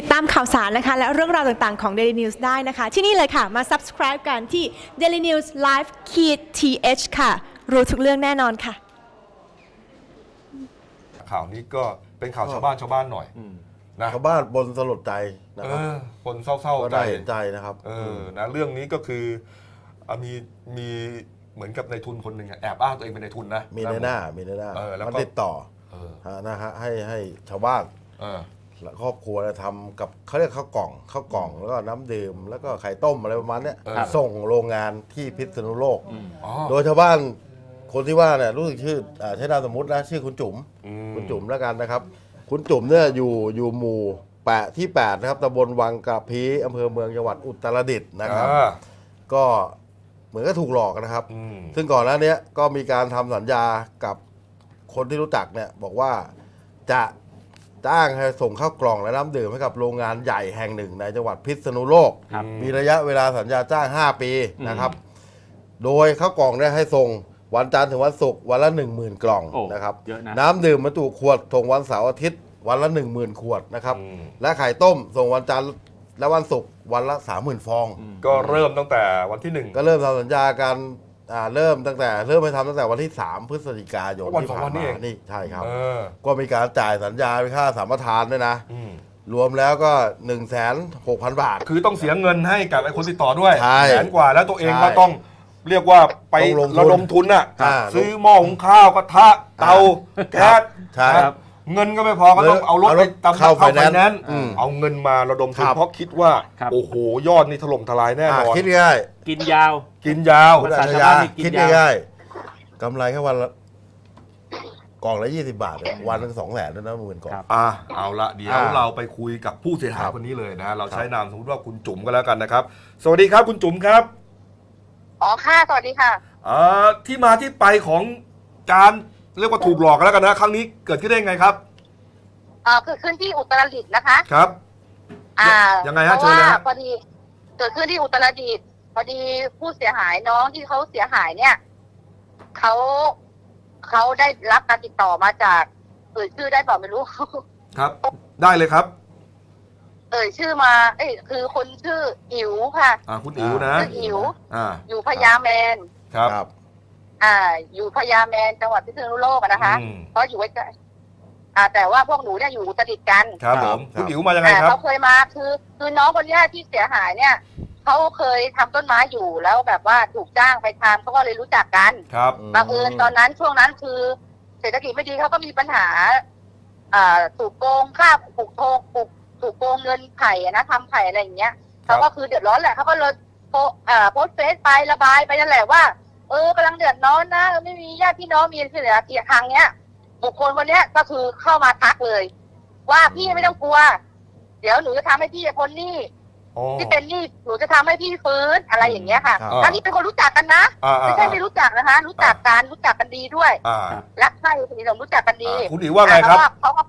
ติดตามข่าวสารนะคะ และเรื่องราวต่างๆของ Daily News ได้นะคะ ที่นี่เลยค่ะ มา subscribe กันที่ Daily News Live ขีด th ค่ะ รู้ทุกเรื่องแน่นอนค่ะ ข่าวนี้ก็เป็นข่าวชาวบ้านชาวบ้านหน่อยนะชาวบ้านบนสลดใจนะเอครับอคนเศร้าก็ๆใจได้เห็นใจนะครับเออนะเรื่องนี้ก็คืออะมีมีเหมือนกับในทุนคนหนึ่งอะแอบอ้างตัวเองเป็นในทุนนะมีในหน้ามีในหน้าเออแล้วก็มันติดต่อเออฮะนะฮะให้ให้ชาวบ้านเออและ ครอบครัวเนี่ยทำกับเขาเรียกข้าวกล่องข้าวกล่องแล้วก็น้ำดื่มแล้วก็ไข่ต้มอะไรประมาณเนี้ยเออส่งโรงงานที่พิษณุโลก อ๋อโดยชาวบ้านคนที่ว่าเนี่ยรู้สึกชื่ออ่าใช้นามสมมตินะชื่อคุณจุ๋มอืมคุณจุ๋มแล้วกันนะครับ คุณจุ๋มเนี่ยอยู่อยู่หมู่แปะที่8นะครับตำบลวังกระพีอำเภอเมืองจังหวัดอุตรดิตถ์นะครับ อ่าก็เหมือนก็ถูกหลอกนะครับ อืม ซึ่งก่อนหน้าเนี้ยก็มีการทำสัญญากับคนที่รู้จักเนี่ยบอกว่าจะ จ้างให้ส่งข้าวกล่องและน้ำดื่มให้กับโรงงานใหญ่แห่งหนึ่ง ในจังหวัดพิษณุโลก ครับ มีระยะเวลาสัญญาจ้าง 5 ปีนะครับ โดยข้าวกล่องเนี่ยให้ส่งวันจันทร์ถึงวันศุกร์วันละ 1 0,000 กล่องโอ้นะครับ เยอะนะ น้ำดื่มบรรจุขวดส่งวันเสาร์อาทิตย์วันละ 1 0,000 ขวดนะครับ อืม และไข่ต้มส่งวันจันทร์และวันศุกร์วันละ 30,000 ฟอง ก็เริ่มตั้งแต่วันที่หนึ่ง ก็เริ่มทำสัญญากัน อ่าเริ่มตั้งแต่เริ่มไปทำตั้งแต่วันที่ 3 พฤศจิกายนวันที่สองผ่าวันนนี่มาเอง นี่ใช่ครับ เออก็มีการจ่ายสัญญาไปค่าสัมปทานด้วยนะ อืมรวมแล้วก็ 1 6 0 0 0 0บาท คือต้องเสียเงินให้กับไอ้คนติดต่อด้วยใช่แสนกว่าแล้วตัวเองใช่ก็ต้องเรียกว่าไปต้องลงทุนระดมทุนอะ อ่าซื้อหม้อหุงข้าวกระทะเตาแก๊สใช่นะครับ เงินก็ไม่พอก็ต้องเอารถเอารไปถตำเข้าเข้าไฟ finance แนนซ์อืมเอาเงินมาระดมทุนครับเพราะคิดว่าครับโอ้โหยอดนี่ถล่มทลายแน่นอะอนคิดง่ายกินยาว กินยาวคุณภาษาอัจฉชาวริบ้านยะนี่กินคิดยาวง่ายๆกำไรแค่วันละกล่องละ 20 บาทเนี่ยวันละสองแสนด้วยนะหมื่นกล่องครับอะเอาละเดี๋ยวอ่าเราไปคุยกับผู้เสียหายครับคนนี้เลยนะ เราใช้นามสมมติว่าคุณจุ๋มก็แล้วกันนะครับ สวัสดีครับคุณจุ๋มครับ อ๋อค่ะ สวัสดีค่ะอ่าที่มาที่ไปของการ เรียกว่าถูกหลอกกันแล้วกันนะครั้งนี้เกิดขึ้นได้ยังไงครับเอ่อเกิดขึ้นที่อุตรดิตถ์นะคะ ครับ อ่ายังไงฮะเพเชิญราะเลยว่าฮะ พอดีเกิดขึ้นที่อุตรดิตถ์พอดีผู้เสียหายน้องที่เขาเสียหายเนี่ยเขาเขาได้รับการติดต่อมาจากเอ่ยชื่อได้เปล่าไม่รู้ ครับ ได้เลยครับ เอ่ยชื่อมา เอ้ยคือคนชื่ออิ๋วค่ะอ่าคุณอิ๋วนะ ชื่ออิ๋วอ่าอยู่พญาแมน ครับ ครับ อ่า อยู่พญาแมนจังหวัดพิษณุโลกอะนะคะอืมเพราะอยู่ไว้ใกล้อ่า แต่ว่าพวกหนูเนี่ยอยู่อุตรดิตถ์กันครับคผรับมครับ คุณอิ๋วมายังไงครับ เขาเคยมาคือคือน้องคนเนี้ยที่เสียหายเนี่ยเขาเคยทำต้นไม้อยู่แล้วแบบว่าถูกจ้างไปทำเขาก็เลยรู้จักกันครับ บังเอิญตอนนั้นช่วงนั้นคือ เศรษฐกิจไม่ดีเขาก็มีปัญหา อ่าถูกโกงค่าปลูกโทงปลูกถูกโกงเงินไผ่อะนะทำไผ่อะไรอย่างเงี้ยครับ เขาก็คือเดือดร้อนแหละเขาก็เลยโพอ่าโพสต์เฟซไประบายไปนั่นแหละว่า เออกำลังเดือดร้อนนะเออไม่มีญาติพี่น้องมีที่เหลือเกียรทางเนี้ย บุคคลคนเนี้ยก็คือเข้ามาทักเลย ว่าพี่ไม่ต้องกลัว เดี๋ยวหนูจะทำให้พี่พ้นหนี้อ๋อที่เป็นหนี้หนูจะทำให้พี่ฟื้นอะไรอย่างเงี้ยค่ะครับ อันนี้เป็นคนรู้จักกันนะอ่าอ่าไม่ใช่ไม่รู้จักนะคะ รู้จักกันรู้จักกันดีด้วยอ่ารักใคร่สนิทสนมรู้จักกันดีอ่าคุณอิ๋วว่าไงครับอ่เพาะว่า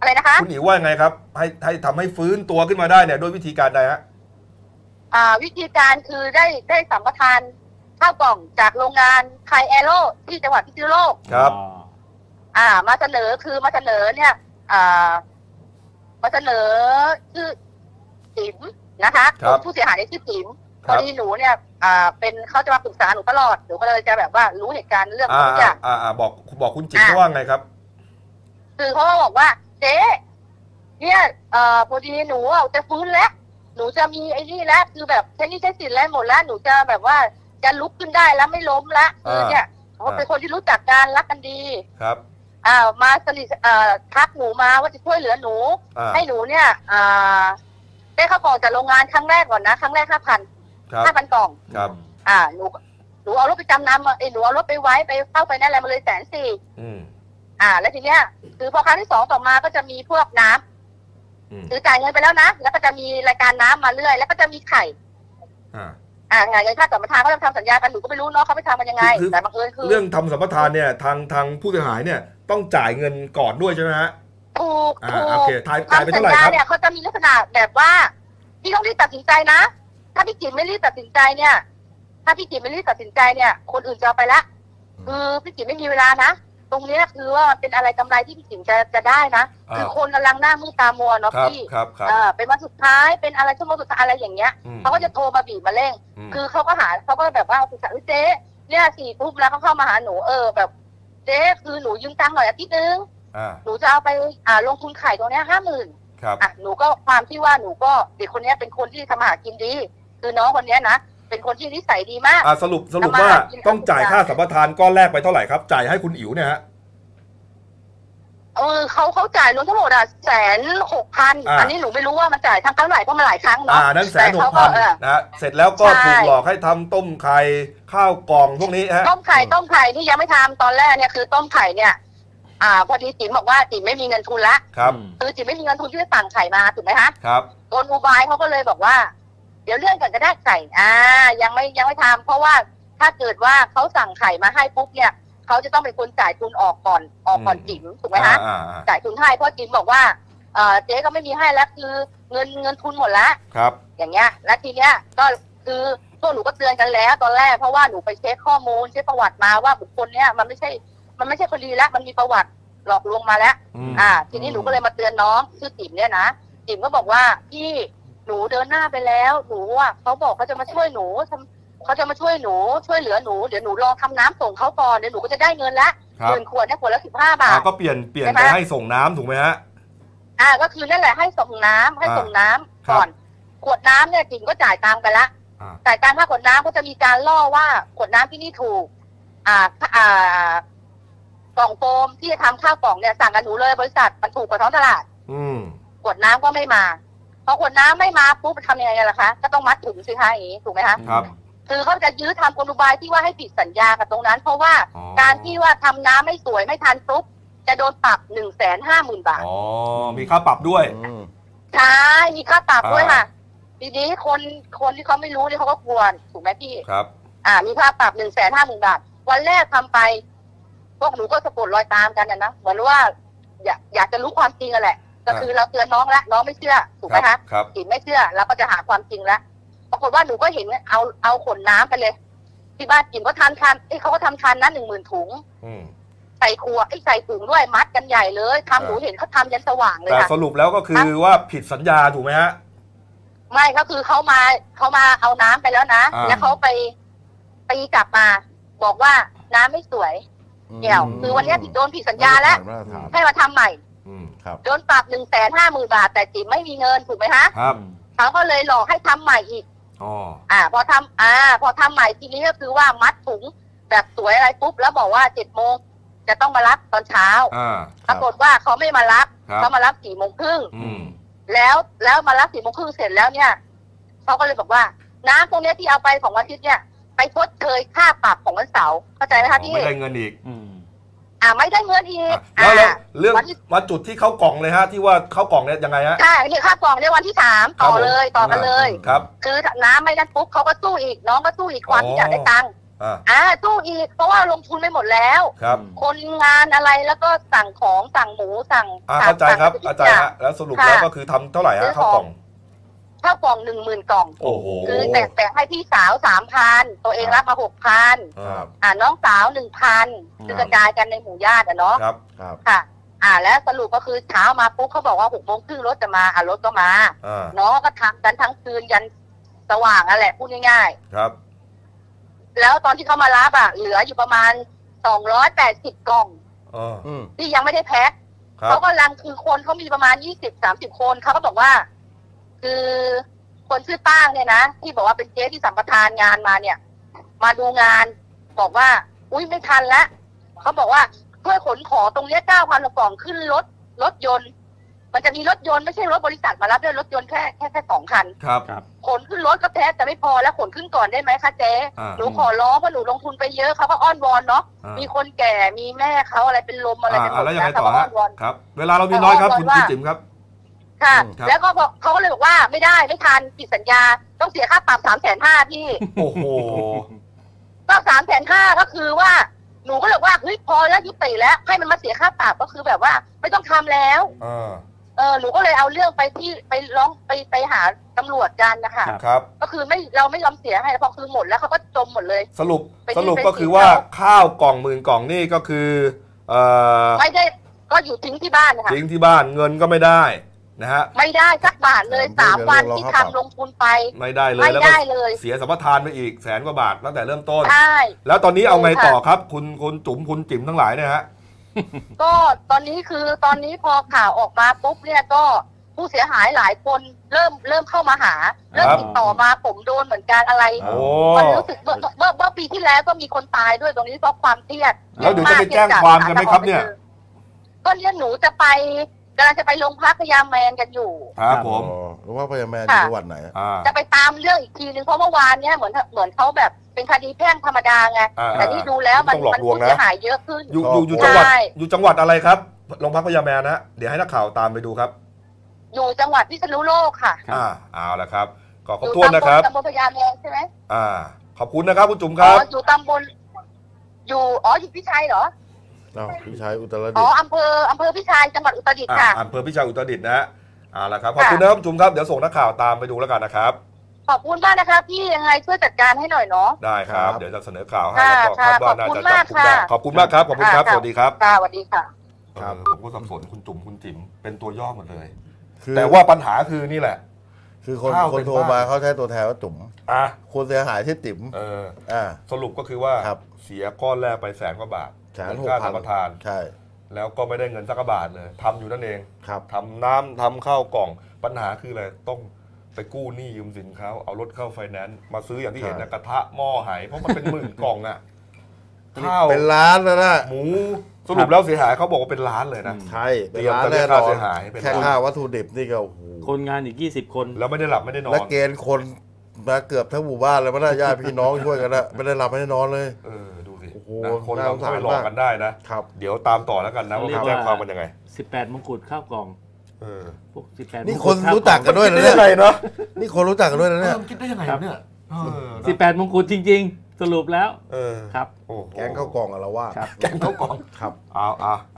อะไรนะคะ คุณอิ๋วว่ายังไงครับ ให้ให้ทำให้ฟื้นตัวขึ้นมาได้เนี่ยด้วยวิธีการใดฮะ อ่าวิธีการคือได้ได้สัมปทาน ข้าวกล่องจากโรงงานไทยแอโร่ที่จังหวัดพิษณุโลก ครับ อ๋ออ่า มาเสนอคือมาเสนอเนี่ยอ่ามาเสนอชื่อจิ๋มนะคะครับ ผู้เสียหายในชื่อจิ๋มคพรัอบดีหนูเนี่ยอ่าเป็นเขาจะมาปรึกษาหนูตลอดหนูก็เลยจะแบบว่ารู้เหตุการณ์เรื่องอ่าทุกอย่าง อ่าอ่าบอกบอกคุณจิ๋มอ่าเขาว่าไงครับ คือเขาก็บอกว่าเจ๊เนี่ยเอ่อพอดีหนูอะจะฟื้นแล้ว หนูจะมีไอ้นี่แล้วคือแบบใช้หนี่ใช้สินแล้วหมดแล้ว หนูจะแบบว่า จะลุกขึ้นได้แล้วไม่ล้มละคือเนี่ยเขาเป็นคนที่รู้จักกันรักกันดีครับอ่ามาสนิทเอ่อทักหนูมาว่าจะช่วยเหลือหนูอ่าให้หนูเนี่ยอ่าได้เข้ากล่องจากโรงงานครั้งแรกก่อนนะครั้งแรกห้าพันครับห้าพันกล่องครับ อ่าหนูหนูเอารถไปจำนำมาเอ้ยหนูเอารถไปไว้ไปเข้าไปนั่นแหละมาเลยแสนสี่อืมอ่า แล้วทีเนี้ยคือพอครั้งที่สองต่อมาก็จะมีพวกน้ำอืมคือจ่ายเงินไปแล้วนะแล้วก็จะมีรายการน้ำมาเรื่อย แล้วก็จะมีไข่ อ่าอ่างานเงินค่าสัมปทานเขาจะทำสัญญากันหนูก็ไม่รู้เนาะเขาไปทำกันยังไงคือแต่บังเอิญคือเรื่องทำสัมปทานเนี่ยทางทางผู้เสียหายเนี่ยต้องจ่ายเงินก่อนด้วยใช่ไหมฮะถูกอ่าถูกโอเคจ่ายจ่ายไปทำสัเท่าไหร่ญญาครับเนี่ยเขาจะมีลักษณะแบบว่าพี่ต้องรีบตัดสินใจนะ ถ้าพี่จิ๋มไม่รีบตัดสินใจเนี่ย ถ้าพี่จิ๋มไม่รีบตัดสินใจเนี่ย คนอื่นจะเอาไปละคือพี่จิ๋มไม่มีเวลานะ ตรงเนี้ยคือว่ามันเป็นอะไรกำไรที่พี่จิ๋มจะจะได้นะ อ่า คือคนกำลังหน้ามืดตามัวเนาะครับพี่ครับครับ เออเป็นวันสุดท้ายเป็นอะไรชั่วโมงสุดท้ายอะไรอย่างเงี้ยอืม เขาก็จะโทรมาบีบมาเร่ง ม คือเขาก็หาเขาก็แบบว่าปรึกษาเอ้ยเจ๊เนี่ยสี่ปุ๊บแล้วเขาเข้ามาหาหนูเออแบบเจ๊คือหนูยืมตังค์หน่อยอาทิตย์นึงอ่าหนูจะเอาไปอ่าลงทุนขายตรงเนี้ยห้าหมื่น ครับ อะหนูก็ความที่ว่าหนูก็เด็กคนเนี้ยเป็นคนที่ทำมาหากินดี คือน้องคนเนี้ยนะ เป็นคนที่นิสัยดีมากอ่าสรุปสรุปว่าต้องจ่ายค่าสัมปทานก้อนแรกไปเท่าไหร่ครับ จ่ายให้คุณอิ๋วเนี่ยฮะเออเขาเขาจ่ายรวมทั้งหมดอะแสนหกพันอ่าอันนี้หนูไม่รู้ว่ามันจ่ายทั้งเท่าไหร่เพราะมันหลายครั้งอ่าเนาะนั้นแสแต่นหเขากก็พันเออนะฮะเสร็จแล้วก็ใช่ถูกหลอกให้ทำต้มไข่ข้าวกล่องพวกนี้ฮะต้มไข่ต้มไข่ที่ยังไม่ทำตอนแรกเนี่ยคือต้มไข่เนี่ยอ่าพอดีจิ๋มบอกว่าจิ๋มไม่มีเงินทุนละครับคือจิ๋มไม่มีเงินทุนที่จะสั่งไข่มาถูกไหมคะครับโดนอุบายเขาก็เลยบอกว่า เดี๋ยวเลื่อนก่อนก็ได้ไข่อ่า ยังไม่ยังไม่ทำเพราะว่าถ้าเกิดว่าเขาสั่งไข่มาให้ปุ๊บเนี่ยเขาจะต้องเป็นคนจ่ายทุนออกก่อนออกก่อนอืมจิ๋มถูกไหมคะอ่าอ่าจ่ายทุนให้เพราะจิ๋มบอกว่าเออเจ๊ก็ไม่มีให้แล้วคือเงินเงินทุนหมดละครับ อย่างเงี้ย แล้วทีเนี้ยก็คือพวกหนูก็เตือนกันแล้ว ตอนแรกเพราะว่าหนูไปเช็คข้อมูลเช็คประวัติมาว่าบุคคลเนี้ยมันไม่ใช่ มันไม่ใช่คนดีแล้วมันมีประวัติหลอกลวงมาแล้วอืมอ่า ทีนี้หนูก็เลยมาเตือนน้องชื่อติ๋มเนี่ยนะติ๋มก็บอกว่าพี่ หนูเดินหน้าไปแล้ว หนูอะเขาบอกเขาจะมาช่วยหนูทำเขาจะมาช่วยหนูช่วยเหลือหนูเดี๋ยวหนูลองทำน้ำส่งเขาก่อนเดี๋ยวหนูก็จะได้เงินละครับหมื่นขวดเนี่ยขวดละสิบห้าบาอ่าทก็เปลี่ยนเปลี่ยนใช่ไหไปมให้ส่งน้ำถูกไหมฮะอ่าก็คือนั่นแหละให้ส่งน้ำให้อ่าส่งน้ำครับก่อน ขวดน้ำเนี่ยจิ๋มก็จ่ายตังค์ไปละอ่าจ่ายตังค่าขวดน้ำก็จะมีการล่อว่าขวดน้ำที่นี่ถูก อ่าอ่ากล่องโฟมที่จะทำข้าวกล่องเนี่ยสั่งกันหนูเลยบริษัทมันถูกกว่าท้องตลาด อืมขวดน้ำก็ไม่มา พอขวดน้ำไม่มาปุ๊บทำยังไงกันล่ะคะ ก็ต้องมัดถุงสิคะอย่างนี้ถูกไหมคะ ครับ คือเขาจะยื้อทำกลอุบายที่ว่าให้ผิดสัญญากับตรงนั้น เพราะว่าอ๋อ การที่ว่าทำน้ำไม่สวยไม่ทันปุ๊บจะโดนปรับหนึ่งแสนห้าหมื่นบาท อ๋อ มีค่าปรับด้วย อืม ใช่มีค่าปรับด้วยอ่าค่ะ ทีนี้คนคนที่เขาไม่รู้เนี่ยเขาก็กลัวถูกไหมพี่ ครับ อ่า มีค่าปรับหนึ่งแสนห้าหมื่นบาท วันแรกทำไป พวกหนูก็สะกดรอยตามกันนะนะเหมือนว่า อยากอยากจะรู้ความจริงอะแหละ ก็คือเราเตือนน้องแล้วน้องไม่เชื่อถูกไหมครัคะบครับจิ๋มไม่เชื่อเราก็จะหาความจริงแล้วปรากฏว่าหนูก็เห็นเอาเอาขนน้ำไปเลย ที่บ้านจิ๋มก็ทานทานเอ้ยเขาก็ทำทานนะหนึ่งหมื่นถุงอืมใส่ครัวไอ้ยใส่ถุงด้วยมัดกันใหญ่เลยทำอ่าหนูเห็นเขาทำยันสว่างเลยแต่ค่ะสรุปแล้วก็คือว่าผิดสัญญาถูกไหมฮะไม่ก็คือเขามาเขามาเอาน้ำไปแล้วนะอ่าแล้วเขาไปตีกลับมา บอกว่าน้ำไม่สวยเดี๋ยวคือวันเนี้ยผิดโดนผิดสัญญาแล้วมาตรฐานให้มาทำใหม่อืม ครับโดนปรับหนึ่งแสนห้าหมื่นบาท แต่จิ๋มไม่มีเงินถูกไหมคะครับเขาก็เลยหลอกให้ทำใหม่อีกอ๋ออ่า พอทำอ่า พอทำใหม่ทีนี้ก็คือว่ามัดถุงแบบสวยอะไรปุ๊บแล้วบอกว่าเจ็ดโมงจะต้องมารับตอนเช้าอ่าปรากฏว่าเขาไม่มารับครับเขามารับสี่โมงครึ่งอืมแล้วแล้วมารับสี่โมงครึ่งเสร็จแล้วเนี่ยเขาก็เลยบอกว่าน้ำตรงเนี้ยที่เอาไปของวันอาทิตย์เนี่ย ไปชดเชยค่าปรับของวันเสาร์เข้าใจไหมคะพี่ไม่ได้เงินอีก อ่าไม่ได้เงินอีกอะแล้วแล้วอ่าเรื่องวันที่มาจุดที่เข้ากล่องเลยฮะที่ว่าเข้ากล่องเนี่ยยังไงฮะใช่นี่ค่ากล่องในวันที่สามครับต่อผมเลยต่อกันเลยครับ คือน้ำไม่นั้นปุ๊บเขาก็สู้อีกน้องก็สู้อีกความอ๋อที่อยากได้ตังค์อ่าอ่าสู้อีกเพราะว่าลงทุนไปหมดแล้วครับคนงานอะไรแล้วก็สั่งของสั่งหมูสั่งอ่าสั่งเข้าใจครับสั่งเข้าใจทุกอย่งฮะแล้วสรุปค่ะแล้วก็คือทำเท่าไหร่ซื้ฮะอเข้ากล่อง ข้าวกล่องหนึ่งหมื่นกล่อง โอ้โหคือแบ่งแบ่งให้พี่สาวสามพันตัวเองรับมาหกพันอ่าอ่าน้องสาวหนึ่งพันอืมคือกระจายกันในหมู่ญาติอะเนาะครับครับค่ะ อ่า แล้วสรุปก็คือเช้ามาปุ๊บเขาบอกว่าหกโมงครึ่งรถจะมาอะรถก็มาอ่าน้องก็ทำกันทั้งคืนยันสว่างอะแหละพูดง่ายครับ ๆ แล้วตอนที่เขามารับอะเหลืออยู่ประมาณสองร้อยแปดสิบกล่อง อ่าอืมที่ยังไม่ได้แพ็คครัเขาบกำลังคือคนเขามีประมาณยี่สิบสามสิบคนเขาก็บอกว่า คือคนชื่อป้างเนี่ยนะที่บอกว่าเป็นเจ๊ที่สัมปทานงานมาเนี่ย มาดูงาน บอกว่า อุ้ยไม่ทันแล้วเขาบอกว่าช่วยขนของตรงเนี้ยเก้าพันกล่องขึ้นรถรถยนต์ มันจะมีรถยนต์ไม่ใช่รถบริษัทมารับด้วยรถยนต์แค่แค่แค่สองคัน ครับขนขึ้นรถก็แท้แต่ไม่พอแล้วขนขึ้นก่อนได้ไหมคะเจ๊อ่า หนูขอร้องเพราะหนูลงทุนไปเยอะเขาก็อ้อนวอนเนาะอ่ามีคนแก่มีแม่เขาอะไรเป็นลมอะไรอ่ากันหมอ่าดแล้วยังไงนะเขาต่อก็อ้ฮะอนวอน ครับ เวลาเรามีน้อยครับเอาคุณว่าคุณจิ๋มครับ ค่ะ ครับ แล้วก็บอกเขาก็เลยบอกว่าไม่ได้ไม่ทันผิดสัญญาต้องเสียค่าปรับสามแสนห้าพี่ โอ้โห ก็สามแสนห้าก็คือว่าหนูก็เลยว่าเฮ้ยพอแล้วยุติแล้วให้มันมาเสียค่าปรับก็คือแบบว่าไม่ต้องทำแล้วอ่าเออหนูก็เลยเอาเรื่องไปที่ไปร้องไปไปหาตำรวจกันนะคะครับ ครับ ก็คือไม่เราไม่ยอมเสียให้พอคือหมดแล้วเขาก็จมหมดเลย สรุปไปที่สรุปไปก็คือที่ว่าเขาข้าวกล่องหมื่นกล่องนี่ก็คือเอ่อไม่ได้ก็อยู่ทิ้งที่บ้านนะคะทิ้งที่บ้านเงินก็ไม่ได้ นะฮะไม่ได้สักบาทเลยเดี๋ยวสามวันเดี๋ยวที่เราทำเข้าปรับลงทุนไป ไม่ได้เลยไม่แล้วก็ได้เลย เสียสัมปทานไปอีกแสนกว่าบาทตั้งแต่เริ่มต้นใช่แล้วตอนนี้เอาไงใช่ค่ะต่อครับ คุณคุณจุ๋มคุณจิ๋มทั้งหลายเนี่ยฮะก็ตอนนี้คือตอนนี้พอข่าวออกมาปุ๊บเนี่ยก็ผู้เสียหายหลายคนเริ่มเริ่มเข้ามาหา เริ่มครับติดต่อมาผมโดนเหมือนกันอะไรโอ้มันรู้สึกเมื่อเมื่อเมื่อปีที่แล้วก็มีคนตายด้วยตรงนี้เพราะความเครียดแล้วเดี๋ยวจะไปแจ้งความกันไหมครับเนี่ย ก็เนี่ยหนูจะไป กำลังจะไปโรงพักพยามแมนกันอยู่ ครับผมอ๋อรู้ว่าพยาแมนอยู่ค่ะจังหวัดไหนอะอ่า จะไปตามเรื่องอีกทีนึงเพราะเมื่อวานเนี่ยเหมือนเหมือนเขาแบบเป็นคดีแพ่งธรรมดาไงอ่าแต่นี่ดูแล้วมันต้องหลอกมันลวงผู้นะ เสียหายเยอะขึ้น อยู่อยู่อยู่จังหวัดใช่ อยู่จังหวัดอะไรครับโรงพักพญาแมนนะฮะเดี๋ยวให้นักข่าวตามไปดูครับ อยู่จังหวัดพิษณุโลกค่ะอ่าเอาละครับ ก็ขอบอยู่โทษนะครับ ตำบลพญาแมนใช่ไหมอ่า ขอบคุณนะครับคุณจุ๋มคอ๋รัอบอยู่ตำบลอยู่อ๋ออยู่พิชัยเหรอเอ้าพี่ชายอุตรดิอ๋ตอถ์อำเภออำเภอพิชัยจังหวัดอุตรดิตถ์อ่าค่ะ อำเภอพิชัยอุตรดิตถ์นะฮะเอาละครับขอบคุณนะครับคุณจุ๋มครับเดี๋ยวส่งนักข่าวตามไปดูแล้วกันนะครับ ขอบคุณมากนะคะพี่ยังไงช่วยจัดการให้หน่อยเนาะ ได้ครับ เดี๋ยวจะเสนอข่าวให้ค่ะแล้วก็คาดว่าน่าจะจับกุมได้ค่ะขอบคุณมากครับขอบคุณครับ ค่ะ สวัสดีครับค่ะสวัสดีค่ะ ครับ เออผมก็สับสนคุณจุ๋มคุณจิ๋มเป็นตัวย่อหมดเลย คือแต่ว่าปัญหาคือนี่แหละ คือคนข้าวคนเป็นโทรบ้าม มาเขาใช้ตัวแทนว่าจุ๋มอะคนเสียหายที่ติ๋มเออ อ่า สรุปก็คือว่าครับ เสียก้อนแรกไปแสนกว่าบาท แสนเงิหกค่าพัสันมปทาน ใช่ แล้วก็ไม่ได้เงินสักกระบาทเลยทำอยู่นั่นเองครับ ทำน้ำทำข้าวกล่องปัญหาคืออะไรต้องไปกู้หนี้ยืมสินเขาเอารถเข้าไฟแนนซ์มาซื้ออย่างที่เห็นนะกระทะหม้อไหเพราะมันเป็นหมื่นกล่องอะข้าวเป็นล้านแล้วนะหมูสรุปแล้วเสียหายเขาบอกว่าเป็นล้านเลยนะ ใช่เตเป็รีนยมล้านจะเรีแน่ยกนค่าอนเสียหายเป็นแค่ล้านค่าวัตถุดิบนี่ก็โอ้โหคนงานอีก 20 คน แล้วไม่ได้หลับไม่ได้นอและนเกณฑ์คนมาเกือบทั้งหมู่บ้านเลยมันน่าญาติพี่น้องช่วยกันนะไม่ได้หลับไม่ได้นอนเลย เออดูสิโอ้โห นะคนน่าเราสงสารไม่หลอกกันได้นะ ครับเดี๋ยวตามต่อแล้วกันนะว่าเรียเขากว่าแจ้งความมันยังไง 18มงกุฎข้าวกล่องเออพวก18นี่มงคกุนฎข้าวรู้จักล่กัอนงด้วยคิดนะได้เนี่ยยังไงเนาะนี่คนรู้จักกันด้วยนะเอเนี่ยอคิดได้ยังไงครับเนี่ยเออนะ18มงกุฎจริง ๆ สรุปแล้วเออครับโอ้โหแก๊งเข้ากล่องอะละว่าครับแกงเข้ากล่องครับเอาเอา